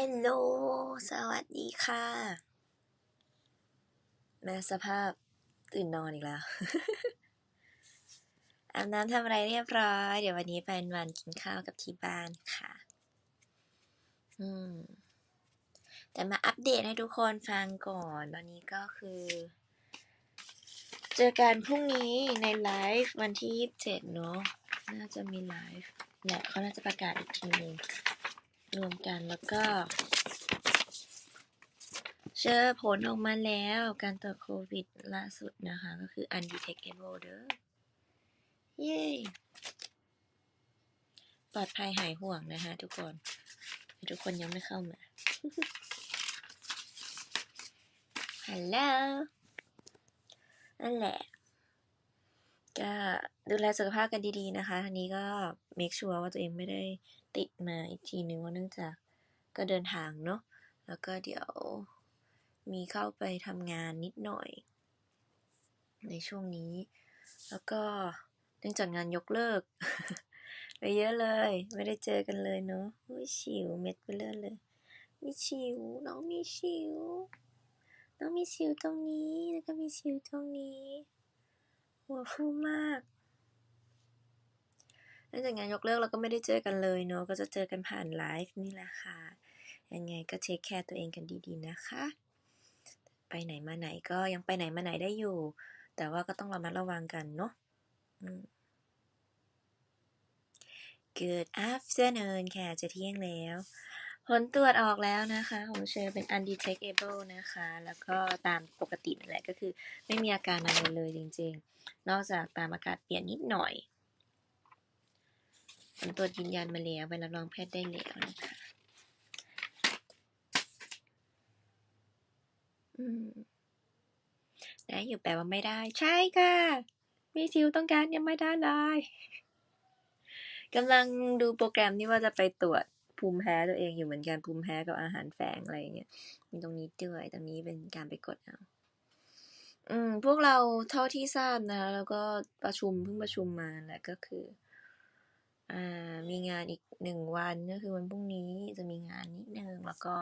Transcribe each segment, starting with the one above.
ฮลโลสวัสดีค่ะแม่สภาพตื่นนอนอีกแล้ว อาบน้ำทำอะไรเรียบร้อย เดี๋ยววันนี้เป็นวันกินข้าวกับที่บ้านค่ะ อืม แต่มาอัปเดตให้ทุกคนฟังก่อนวันนี้ก็คือ เจอกันพรุ่งนี้ในไลฟ์วันที่ 27 เนอะน่าจะมีไลฟ์แหละเขาน่าจะประกาศอีกทีนึง รวมกันแล้วก็เจอผลออกมาแล้วการตรวจโควิดล่าสุดนะคะ ก็คือ undetectable เด้อเย้ปลอดภัยหายห่วงนะคะทุกคน ทุกคนยังไม่เข้ามา ฮัลโหลนั่นแหละ ก็ดูแลสุขภาพกันดีๆนะคะทีนี้ก็ make sure ว่าตัวเองไม่ได้ติดมาอีกทีนึงว่าเนื่องจากก็เดินทางเนาะแล้วก็เดี๋ยวมีเข้าไปทำงานนิดหน่อย ในช่วงนี้ แล้วก็เนื่องจากงานยกเลิก ไปเยอะเลย ไม่ได้เจอกันเลยเนาะอุ้ยชิวเม็ดไปเลยเลยมีชิวน้องมีชิวน้องมีชิวตรงนี้แล้วก็มีชิวตรงนี้ หัวฟูมากเนื่องจากงานยกเลิกเราก็ไม่ได้เจอกันเลยเนาะ ก็จะเจอกันผ่านไลฟ์นี่แหละค่ะ ยังไงก็เทคแคร์ตัวเองกันดีๆนะคะ ไปไหนมาไหนก็ยังไปไหนมาไหนได้อยู่ แต่ว่าก็ต้องระมัดระวังกันเนาะอืม Good afternoon ค่ะ จะเที่ยงแล้ว ผลตรวจออกแล้วนะคะของเชอเป็น undetectable นะคะ แล้วก็ตามปกตินั่นแหละก็คือไม่มีอาการอะไรเลยจริงๆ นอกจากตามอากาศเปลี่ยนนิดหน่อย ผลตรวจยืนยันมาแล้วใบรับรองแพทย์ได้แล้วนะคะอืมได้อยู่แปลว่าไม่ได้ ใช่ค่ะมีซิวต้องการยังไม่ได้เลยกำลังดูโปรแกรมที่ว่าจะไปตรวจ ภูมิแพ้ตัวเองอยู่เหมือนกันภูมิแพ้กับอาหารแฝงอะไรอย่างเงี้ยมีตรงนี้ด้วยตรงนี้เป็นการไปกดเอาอืมพวกเราเท่าที่ทราบนะ แล้วก็ประชุมเพิ่งประชุมมาแหละก็คือ อ่า มีงานอีกหนึ่งวันก็คือวันพรุ่งนี้จะมีงานนิดนึงแล้วก็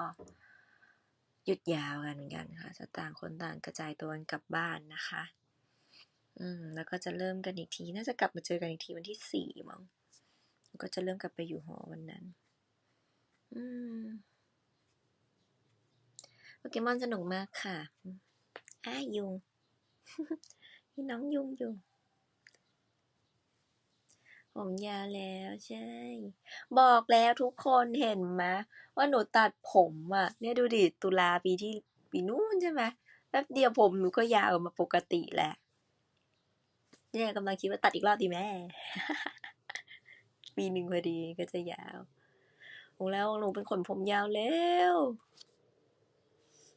หยุดยาวกันเหมือนกันค่ะจะต่างคนต่างกระจายตัวกันกลับบ้านนะคะ อืม แล้วก็จะเริ่มกันอีกที น่าจะกลับมาเจอกันอีกทีวันที่สี่มั้งก็จะเริ่มกลับไปอยู่หอวันนั้น โปเกมอนสนุกมากค่ะ อ้ายุงมีน้องยุงอยู่ผมยาวแล้วใช่ บอกแล้วทุกคนเห็นไหมว่าหนูตัดผมอะ เนี่ยดูดิตุลาปีที่ปีนู้นใช่ไหมแป๊บเดียวผมหนูก็ยาวมาปกติแหละเนี่ยกำลังคิดว่าตัดอีกรอบดีแม่ ปีหนึ่งพอดีก็จะยาว แล้วหนูเป็นคนผมยาวแล้ว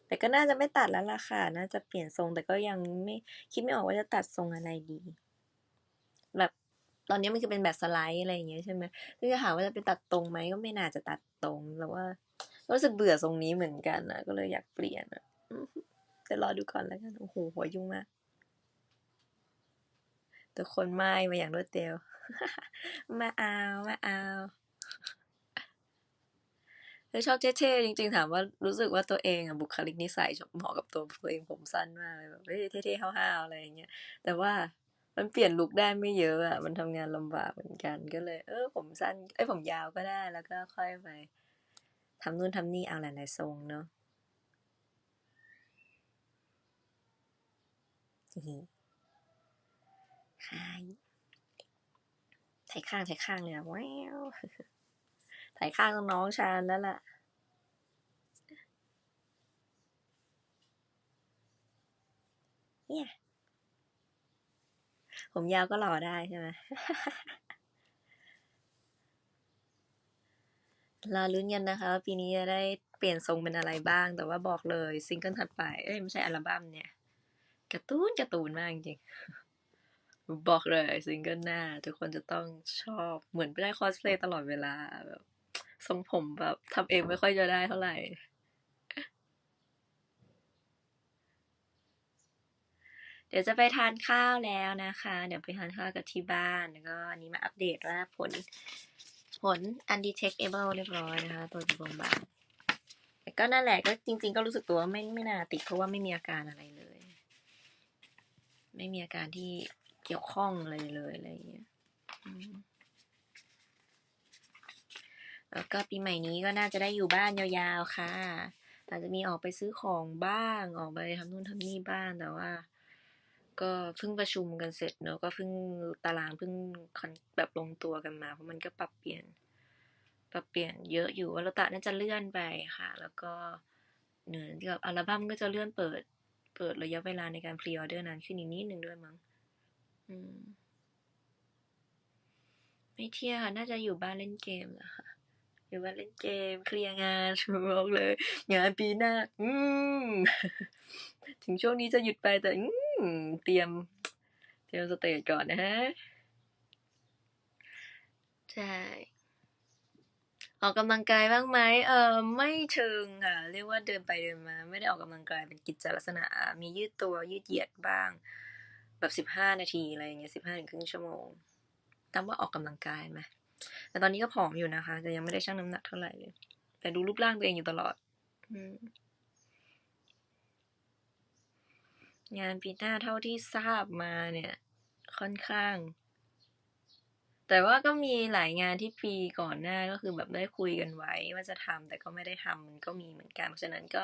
แต่ก็น่าจะไม่ตัดแล้วล่ะค่ะ น่าจะเปลี่ยนทรงแต่ก็ยังไม่คิดไม่ออกว่าจะตัดทรงอะไรดี แบบตอนนี้มันคือเป็นแบบสไลด์อะไรอย่างเงี้ยใช่ไหมซึ่จะถาว่าจะไปตัดตรงไหมก็ไม่น่าจะตัดตรงแต่ว่ารู้สึกเบื่อทรงนี้เหมือนกันนะก็เลยอยากเปลี่ยนอะแต่รอดูก่อนแล้วกันโอ้โหหัวยุ่งมากแต่คนไม่มาอย่างรวดเร็ว มาเอา มาเอา เออชอบเท่ๆจริง ๆ ถามว่ารู้สึกว่าตัวเองอะบุคลิกนิสัยเหมาะกับตัวตัวเองผมสั้นมากเลยแบบเฮ้ยเท่ๆห้าวๆอะไรอย่างเงี้ยแต่ว่ามันเปลี่ยนลุคได้ไม่เยอะอะมันทำงานลำบากเหมือนกันก็เลย เออ ผมสั้นเอ้ยผมยาวก็ได้แล้วก็ค่อยไปทำนู่นทำนี่เอาหลายๆทรงเนาะฮิฮิค่ะถ่ายข้างถ่ายข้างเลยอะแวว ถ่ายข้างน้องชานแล้วล่ะเนี่ยผมยาวก็หล่อได้ใช่ไหมรอลุ้นกันนะคะ ปีนี้จะได้เปลี่ยนทรงเป็นอะไรบ้าง แต่ว่าบอกเลยซิงเกิลถัดไป เอ้ยไม่ใช่อัลบั้มเนี่ยการ์ตูนการ์ตูนมากจริงบอกเลยซิงเกิลหน้า ทุกคนจะต้องชอบเหมือนไปได้คอสเพลย์ตลอดเวลาแบบ ทรงผมแบบทำเองไม่ค่อยจะได้เท่าไหร่ เดี๋ยวจะไปทานข้าวแล้วนะคะ เดี๋ยวไปทานข้าวกับที่บ้านแล้วก็อันนี้มาอัปเดตว่าผลผล undetectable เรียบร้อยนะคะ ตัวจจากโรงพยาบาลแต่ก็นั่นแหละก็จริง ๆ ก็รู้สึกตัวว่าไม่ไม่น่าติดเพราะว่าไม่มีอาการอะไรเลย ไม่มีอาการที่เกี่ยวข้องอะไรเลยอะไรอย่างเงี้ย แล้วก็ปีใหม่นี้ก็น่าจะได้อยู่บ้านยาวๆค่ะ อาจจะมีออกไปซื้อของบ้าง ออกไปทำนู่นทำนี่บ้างแต่ว่า ก็เพิ่งประชุมกันเสร็จเนอะก็เพิ่งตารางเพิ่งแบบลงตัวกันมา เพราะมันก็ปรับเปลี่ยน ปรับเปลี่ยนเยอะอยู่ว่าโรตะน่าจะเลื่อนไปค่ะ แล้วก็เหนือกับอัลบั้มก็จะเลื่อนเปิด เปิดระยะเวลาในการพรีออเดอร์นานขึ้นอีกนิดนึงด้วยมั้งอืม ไม่เที่ยวค่ะน่าจะอยู่บ้านเล่นเกมแหละค่ะ อยู่าเล่นเกม เคลียร์งานบอกเลย งานปีหน้า อืม ถึงช่วงนี้จะหยุดไปแต่ อืม เตรียม เตรียมสเตจก่อนนะฮะ ใช่ออกกำลังกายบ้างไหมเออไม่เชิงค่ะ เรียกว่าเดินไปเดินมา ไม่ได้ออกกำลังกายเป็นกิจลักษณะ มียืดตัวยืดเหยียดบ้าง แบบสิบห้านาทีอะไรอย่างเงี้ยสิบห้าถึงครึ่งชั่วโมงตามว่าออกกำลังกายไหม แต่ตอนนี้ก็ผอมอยู่นะคะ แต่ยังไม่ได้ชั่งน้ำหนักเท่าไหร่เลย แต่ดูรูปร่างตัวเองอยู่ตลอดองานปีหน้าเท่าที่ทราบมาเนี่ย ค่อนข้าง แต่ว่าก็มีหลายงานที่ปีก่อนหน้าก็คือแบบได้คุยกันไว้ว่าจะทำแต่ก็ไม่ได้ทำมันก็มีเหมือนกันเพราะฉะนั้นก็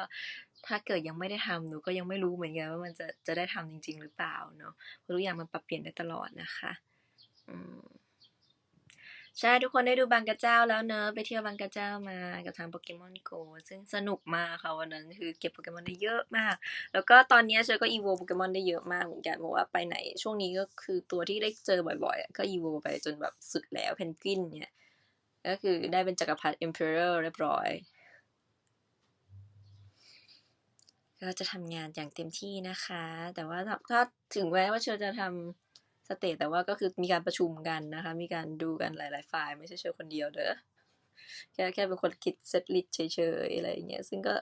ถ้าเกิดยังไม่ได้ทำหนูก็ยังไม่รู้เหมือนกันว่ามันจะจะได้ทำจริง ๆ หรือเปล่าเนาะเพราะทุกอย่างมันปรับเปลี่ยนได้ตลอดนะคะ อืม ใช่ทุกคนได้ดูบางกระเจ้าแล้วเนอะไปเที่ยวบางกระเจ้ามากับทางโปเกมอนโกซึ่งสนุกมากค่ะวันนั้นคือเก็บโปเกมอนได้เยอะมาก แล้วก็ตอนนี้เชอก็อีโวโปเกมอนได้เยอะมากเหมือนกันเพราะว่าไปไหนช่วงนี้ก็คือตัวที่ได้เจอบ่อยๆ ก็อีโวไปจนแบบสุดแล้วเพนกวินเนี่ยก็คือได้เป็นจักรพรรดิเอ็มเพอเรอร์เรียบร้อยก็จะทำงานอย่างเต็มที่นะคะ แต่ว่าถ้าถ้าถึงแม้ว่าเชอจะทำ สเตจแต่ว่าก็คือมีการประชุมกันนะคะ มีการดูกันหลาย ๆ ฝ่ายไม่ใช่เชอคนเดียวเด้อแค่แค่เป็นคนคิดเซตลิสเฉย ๆ อะไรอย่างเงี้ยซึ่งก็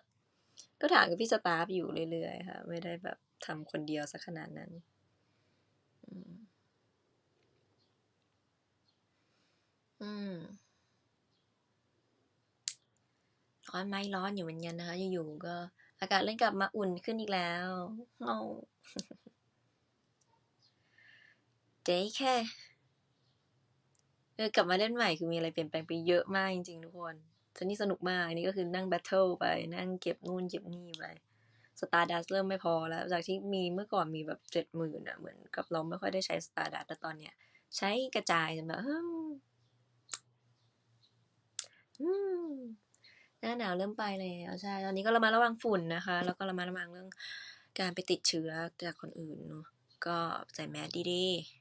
ก็ถามกับพี่สตาฟอยู่เรื่อย ๆ ค่ะ ไม่ได้แบบทำคนเดียวสักขนาดนั้นอืมอืมร้อนไหมร้อนอยู่เหมือนกันนะคะ อยู่ๆก็ อากาศเริ่มกลับมาอุ่นขึ้นอีกแล้วโอ้ เจ๊แค่เออกลับมาเล่นใหม่คือมีอะไรเปลี่ยนแปลงไปเยอะมากจริงๆทุกคนทีนี้สนุกมากอันนี้ก็คือนั่งแบทเทิลไป นั่งเก็บนู่นเก็บนี่ไปสตาร์ดัสเริ่มไม่พอแล้ว จากที่มีเมื่อก่อนมีแบบเจ็ดหมื่นอะเหมือนกับเราไม่ค่อยได้ใช้สตาร์ดัสแต่ตอนเนี้ย ใช้กระจายจนแบบอืมอืมหน้าหนาวเริ่มไปแล้วใช่ ตอนนี้ก็ระมัดระวังฝุ่นนะคะ แล้วก็ระมัดระวังเรื่องการไปติดเชื้อจากคนอื่นเนาะก็ใส่แมสดีๆ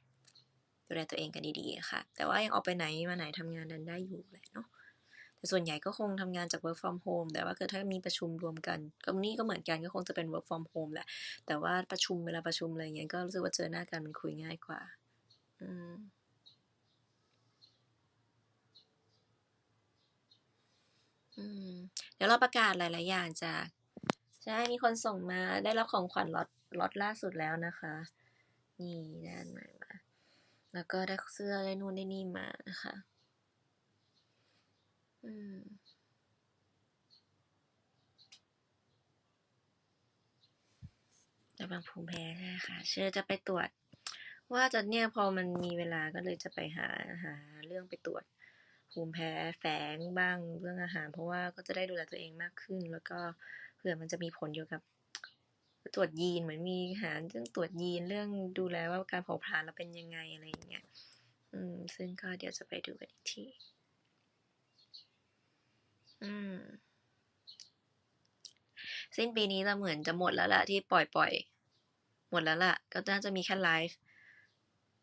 ดูแลตัวเองกันดีๆค่ะ แต่ว่ายังออกไปไหนมาไหนทำงานนั้นได้อยู่แหละเนาะแต่ส่วนใหญ่ก็คงทำงานจาก work from home แต่ว่าเกิดถ้ามีประชุมรวมกันก็นี่ก็เหมือนกันก็คงจะเป็น work from home แหละ แต่ว่าประชุมเวลาประชุมอะไรเงี้ยก็รู้สึกว่าเจอหน้ากันมันคุยง่ายกว่า อืมอืมเดี๋ยวเราประกาศหลาย ๆ อย่างจากใช่มีคนส่งมาได้รับของขวัญล็อตล็อตล่าสุดแล้วนะคะ นี่ด้อันใหม่มา แล้วก็ได้เสื้อได้นู่นได้นี่มานะคะ อืมระวังภูมิแพ้ใช่ค่ะ เชื่อจะไปตรวจ ว่าจะเนี่ยพอมันมีเวลาก็เลยจะไปหาหาเรื่องไปตรวจ ภูมิแพ้แฝงบ้างเรื่องอาหาร เพราะว่าก็จะได้ดูแลตัวเองมากขึ้น แล้วก็เผื่อมันจะมีผลเกี่ยวกับ ตรวจยีนเหมือนมีหารเรื่องตรวจยีนเรื่องดูแลว่าการเผาผลาญเราเป็นยังไงอะไรอย่างเงี้ยอืม ซึ่งก็เดี๋ยวจะไปดูกันอีกที อืม สิ้นปีนี้จะเหมือนจะหมดแล้วล่ะที่ปล่อยปล่อยหมดแล้วล่ะ ก็น่าจะมีแค่ไลฟ์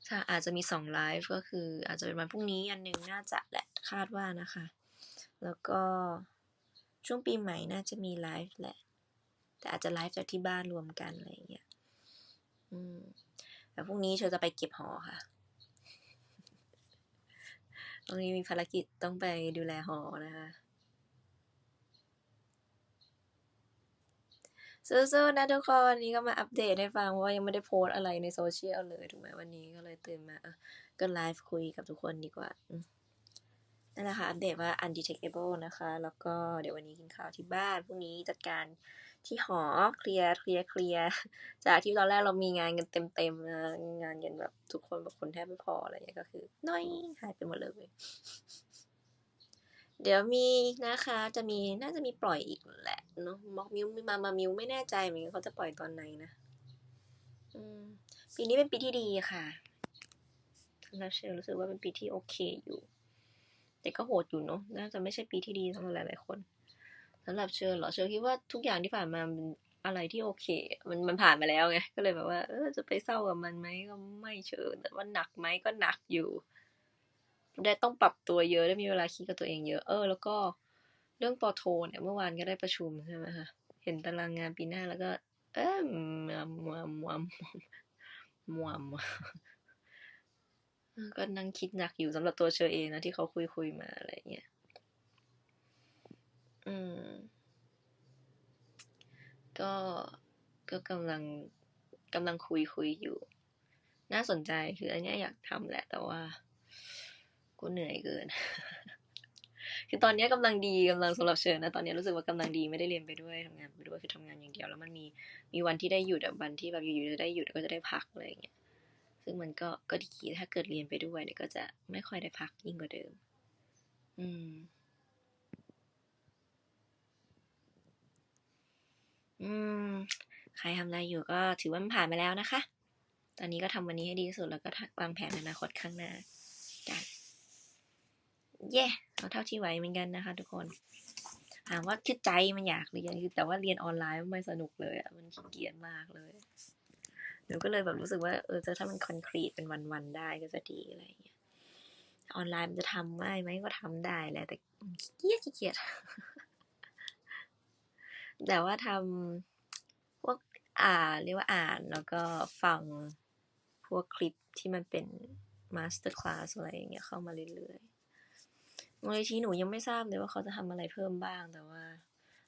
ถ้าอาจจะมีสองไลฟ์ก็คือ อาจจะเป็นวันพรุ่งนี้อันหนึ่งน่าจะแหละคาดว่านะคะ แล้วก็ช่วงปีใหม่น่าจะมีไลฟ์แหละ แต่อาจจะไลฟ์จากที่บ้านรวมกันอะไรอย่างเงี้ยอืมแต่พรุ่งนี้เชอจะไปเก็บหอค่ะตรงนี้มีภารกิจต้องไปดูแลหอนะคะสู้ๆนะทุกคนวันนี้ก็มาอัปเดตให้ฟังว่ายังไม่ได้โพสอะไรในโซเชียลเลยถูกไหมวันนี้ก็เลยตื่นมาเออก็ไลฟ์คุยกับทุกคนดีกว่านั่นแหละค่ะอัปเดตว่า undetectable นะคะ แล้วก็เดี๋ยววันนี้กินข้าวที่บ้านพรุ่งนี้จัดการ ที่หอเคลียร์เคลียร์เคลียร์จากที่ตอนแรกเรามีงานกันเต็มๆนะงานกันแบบทุกคนแบบคนแทบไม่พออะไรอย่างเงี้ยก็คือ น้อยหายไปหมดเลย เดี๋ยวมีนะคะ จะมีน่าจะมีปล่อยอีกแหละเนาะม็อกมิวมามามิวไม่แน่ใจเหมือนกันเขาจะปล่อยตอนไหนนะปีนี้เป็นปีที่ดีค่ะสำหรับเชอรู้สึกว่าเป็นปีที่โอเคอยู่ แต่ก็โหดอยู่เนาะน่าจะไม่ใช่ปีที่ดีสำหรับหลายๆคน สำหรับเชอเหรอเชอคิดว่าทุกอย่างที่ผ่านมามันอะไรที่โอเค มันมันผ่านมาแล้วไงก็เลยแบบว่า เออจะไปเศร้ากับมันไหมก็ไม่เชิงแต่ว่าหนักไหมก็หนักอยู่ ได้ต้องปรับตัวเยอะได้มีเวลาคิดกับตัวเองเยอะเออแล้วก็เรื่องปอโทเนี่ยเมื่อวานก็ได้ประชุมใช่ไหมคะเห็นตารางงานปีหน้าแล้วก็ เออมวมมวมมวมมวมก็นั่งคิดหนักอยู่สำหรับตัวเชอเองนะที่เขาคุยคุยมาอะไรเงี้ย อืม ก็ ก็กำลังกำลังคุยคุยอยู่ น่าสนใจคืออันเนี้ยอยากทำแหละ แต่ว่า กูเหนื่อยเกิน คือตอนเนี้ยกำลังดีกำลังสำหรับเชิญนะ ตอนเนี้ยรู้สึกว่ากำลังดีไม่ได้เรียนไปด้วยทำงานไปด้วยคือทำงานอย่างเดียว แล้วมันมีมีวันที่ได้หยุดแบบวันที่แบบอยู่ๆจะได้หยุดก็จะได้พักอะไรอย่างเงี้ยซึ่งมันก็ก็ดีถ้าเกิดเรียนไปด้วยเนี่ยก็จะไม่ค่อยได้พักยิ่งกว่าเดิม อืม อืม ใค รทำอะไรอยู่ก็ถือว่ามันผ่านไปแล้วนะคะ ตอนนี้ก็ทำวันนี้ให้ดีที่สุดแล้วก็วางแผนอนาคตข้างหน้ากันเย่เอาเท่าที่ไหวเหมือนกันนะคะ ทุกคนถามว่าคือใจมันอยากเรียนแต่ว่าเรียนออนไลน์มันไม่สนุกเลยอะมันขี้เกียจมากเลยหนูก็เลยแบบรู้สึกว่าเออจะถ้ามันคอนกรีตเป็นวันๆได้ก็จะดีอะไรอย่างเงี้ยออนไลน์มันจะทำได้ไหมก็ทำได้แหละแต่ขี้เกียจขี้เกียจแต่ว่าทำพวก อ่านเรียกว่าอ่านแล้วก็ฟังพวกคลิปที่มันเป็นมาสเตอร์คลาสอะไรอย่างเงี้ยเข้ามาเรื่อยๆมูลนิธิหนูยังไม่ทราบเลยว่าเขาจะทำอะไรเพิ่มบ้างแต่ว่า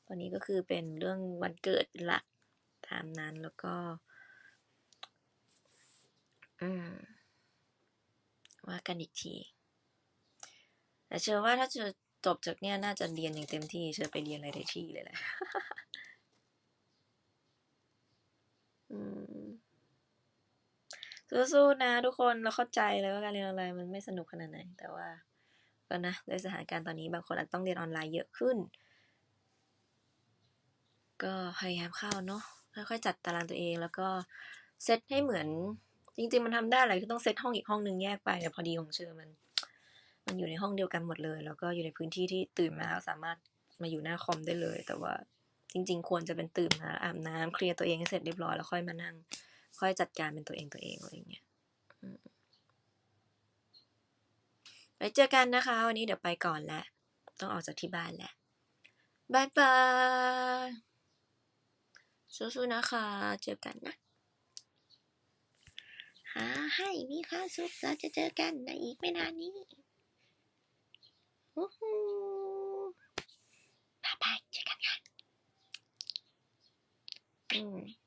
ตอนนี้ก็คือเป็นเรื่องวันเกิดหลักตามนั้นแล้วก็ อืมว่ากันอีกทีแต่เชื่อว่าถ้าจอจบจากเนี้ยน่าจะเรียนอย่างเต็มที่เชื่อไปเรียนอะไรได้ที่เลยแหละ อืม สู้ๆนะทุกคนเราเข้าใจเลยว่าการเรียนออนไลน์มันไม่สนุกขนาดไหน แต่ว่าก็นะด้วยสถานการณ์ตอนนี้บางคนอาจจะต้องเรียนออนไลน์เยอะขึ้น ก็พยายามเข้าเนาะค่อยๆจัดตารางตัวเองแล้วก็เซตให้เหมือน จริง ๆ มันทำได้แหละคือต้องเซตห้องอีกห้องนึงแยกไปแต่พอดีของเชอมัน มันอยู่ในห้องเดียวกันหมดเลย แล้วก็อยู่ในพื้นที่ที่ตื่นมาสามารถมาอยู่หน้าคอมได้เลย แต่ว่าจริง ๆ ควรจะเป็นตื่นมาอาบน้ำเคลียร์ตัวเองให้เสร็จเรียบร้อยแล้วค่อยมานั่ง ค่อยจัดการเป็นตัวเองตัวเองอะไรเงี้ยไว้เจอกันนะคะ วันนี้เดี๋ยวไปก่อนแล้วต้องออกจากที่บ้านแล้วบายบายสู้ๆนะคะ เจอกันนะหาให้มีค่าสุขเราจะเจอกันในอีกไม่นานนี้ฮู้ฮู้บายบายเจอกันค่ะอืม